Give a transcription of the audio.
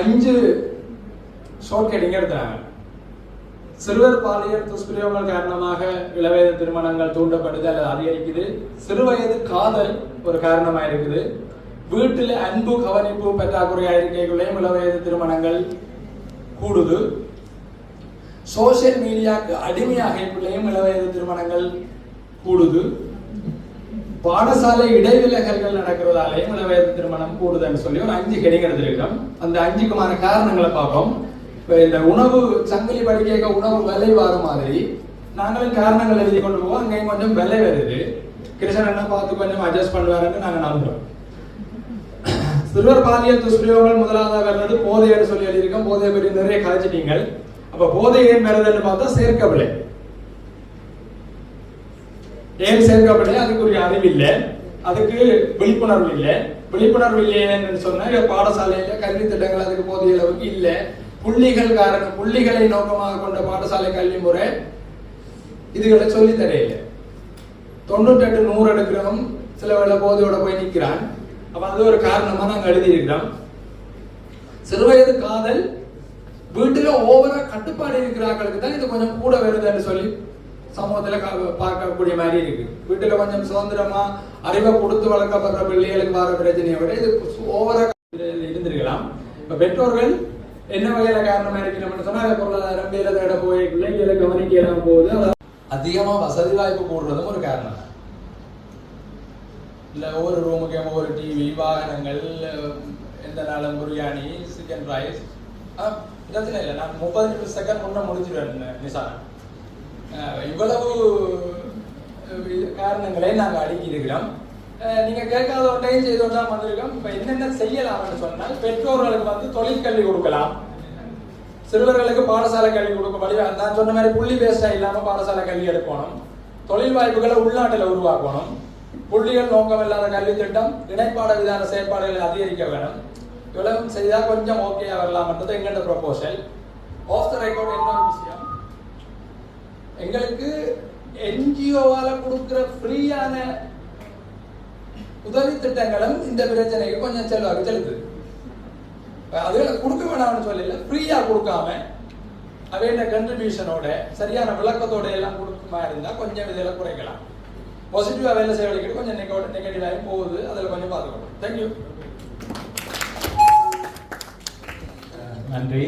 அஞ்சு short cutting சிறுவர் பாலியல் துஷ்பிரயோகங்கள் காரணமாக இளவயது திருமணங்கள் தூண்டப்படுது அல்லது அதிகரிக்குது. சிறுவயது காதல் ஒரு காரணமாக இருக்குது. வீட்டில் அன்பு கவனிப்பு பற்றாக்குறையா இருக்கைக்குள்ளேயும் இளவயது திருமணங்கள் கூடுது. சோசியல் மீடியாவுக்கு அடிமையாக அடிமையாகைக்குள்ளேயும் இளவயது திருமணங்கள் கூடுது. பாடசாலை இடைவிலகல்கள் நடக்கிறதாலேயும் இளவயது திருமணம் கூடுதுன்னு சொல்லி ஒரு அஞ்சு ஹெடிங் எடுத்திருக்கோம் அந்த அஞ்சுக்குமான காரணங்களை பார்ப்போம். இப்போ இந்த உணவு சங்கிலி படிக்க உணவு விலை வர மாதிரி நாங்களும் காரணங்கள் எழுதி கொண்டு போவோம். அங்கேயும் கொஞ்சம் விலை வருது. கிருஷ்ணன் என்ன பார்த்து கொஞ்சம் அட்ஜஸ்ட் பண்ணுவாருன்னு நாங்கள் நம்புறோம். சிறுவர் பாலியல் துஷ்பிரயோகங்கள் முதலாவதாக வர்றது போதைன்னு சொல்லி எழுதியிருக்கோம். போதையை பற்றி நிறைய கதைச்சிட்டீங்க அப்ப போதை ஏன் வருதுன்னு பார்த்தா சேர்க்கவில்லை ஏன் சேர்க்கப்படலை அதுக்குரிய அறிவு இல்லை அதுக்கு விழிப்புணர்வு இல்லை. விழிப்புணர்வு இல்லைன்னு சொன்னா பாடசாலையில் பாடசாலையில கல்வி திட்டங்கள் அதுக்கு போதிய அளவுக்கு இல்லை. புள்ளிகள் காரணம் புள்ளிகளை நோக்கமாக கொண்ட பாடசாலை கல்வி முறை இதுகளை சொல்லி தரையில்லை தொண்ணூத்தெட்டு நூறு எடுக்கிறவன் சில வேலை போதையோட போய் நிற்கிறான். அப்ப அது ஒரு காரணமா நாங்க எழுதியிருக்கிறோம். சிறுவயது காதல் வீட்டுல ஓவரா கட்டுப்பாடு இருக்கிறாங்களுக்கு தான் இது கொஞ்சம் கூட வருதுன்னு சொல்லி சமூகத்துல பார்க்கக்கூடிய மாதிரி இருக்கு. வீட்டுல கொஞ்சம் சுதந்திரமா அறிவை கொடுத்து வளர்க்கப்படுற பிள்ளைகளுக்கு வர பிரச்சனையை விட இது ஓவரா இருந்திருக்கலாம். இப்ப பெற்றோர்கள் என்ன வகையில காரணமா இருக்கணும்னு சொன்னா பொருளாதாரம் வேலை தேட போய் பிள்ளைகளை கவனிக்கலாம் போகுது. அதிகமா வசதி வாய்ப்பு போடுறதும் ஒரு காரணம். இல்ல ஒவ்வொரு ரூமுக்கு ஒவ்வொரு டிவி வாகனங்கள் எந்த நாளும் பிரியாணி சிக்கன் ரைஸ் பிரச்சனை இல்லை. நான் முப்பது நிமிஷம் செகண்ட் முன்ன முடிச்சிடுவேன் நிசா இவ்வளவு காரணங்களை நாங்கள் அடுக்கி இருக்கிறோம் நீங்கள் கேட்காத ஒன்றையும் செய்து தான் வந்திருக்கோம். இப்போ என்னென்ன செய்யலாம்னு சொன்னால் பெற்றோர்களுக்கு வந்து தொழிற்கல்வி கொடுக்கலாம். சிறுவர்களுக்கு பாடசாலை கல்வி கொடுக்க வழி நான் சொன்ன மாதிரி புள்ளி பேஸ்டா இல்லாமல் பாடசாலை கல்வி எடுக்கணும். தொழில் வாய்ப்புகளை உள்நாட்டில் உருவாக்கணும். புள்ளிகள் நோக்கம் இல்லாத கல்வி திட்டம் இணைப்பாட விதான செயற்பாடுகளை அதிகரிக்க வேணும். இவ்வளவு செய்தால் கொஞ்சம் ஓகே வரலாம்ன்றது எங்கள்கிட்ட ப்ரொபோசல் ஆஃப் த ரெக்கார்ட் இன்னொரு விஷயம். எங்களுக்கு என்ஜிஓவால் கொடுக்குற ஃப்ரீயான உதவி திட்டங்களும் இந்த பிரச்சனைக்கு கொஞ்சம் செல்வாக்கு செலுத்துது. அதுகளை கொடுக்க வேணாம்னு சொல்லல ஃப்ரீயா கொடுக்காம அவையோட கண்ட்ரிபியூஷனோட சரியான விளக்கத்தோட எல்லாம் கொடுக்குமா இருந்தால் கொஞ்சம் இதில் குறைக்கலாம். பாசிட்டிவா வேலை செய்வதற்கு கொஞ்சம் நெகட்டிவாகவும் போகுது அதில் கொஞ்சம் பார்த்துக்கணும் தேங்க்யூ நன்றி.